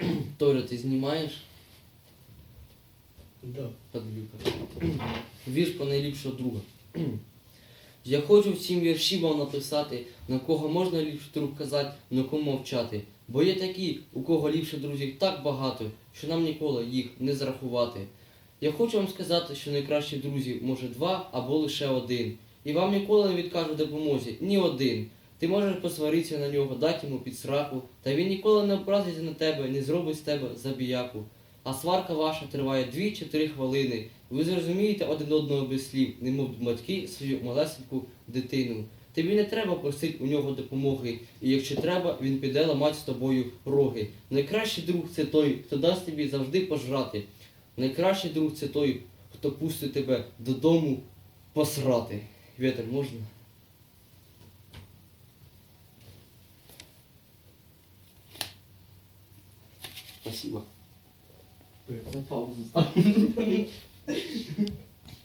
Толя, ти знімаєш? Да. Подлюка. Вірш про найліпшого друга. Я хочу всім вірші вам написати, на кого можна ліпше друг казати, на кому мовчати. Бо є такі, у кого ліпше друзів так багато, що нам ніколи їх не зрахувати. Я хочу вам сказати, що найкращі друзі може два або лише один. І вам ніколи не відкажу допомозі ні один. Ти можеш посваритися на нього, дати йому під сраку, та він ніколи не образиться на тебе, не зробить з тебе забіяку. А сварка ваша триває 2 чи 3 хвилини. Ви зрозумієте один одного без слів, немов батьки свою малесеньку дитину. Тобі не треба просити у нього допомоги, і якщо треба, він піде ламати з тобою роги. Найкращий друг це той, хто дасть тобі завжди пожрати. Найкращий друг це той, хто пустить тебе додому посрати. Вітер, можна? 我喜欢，对，真不好意思。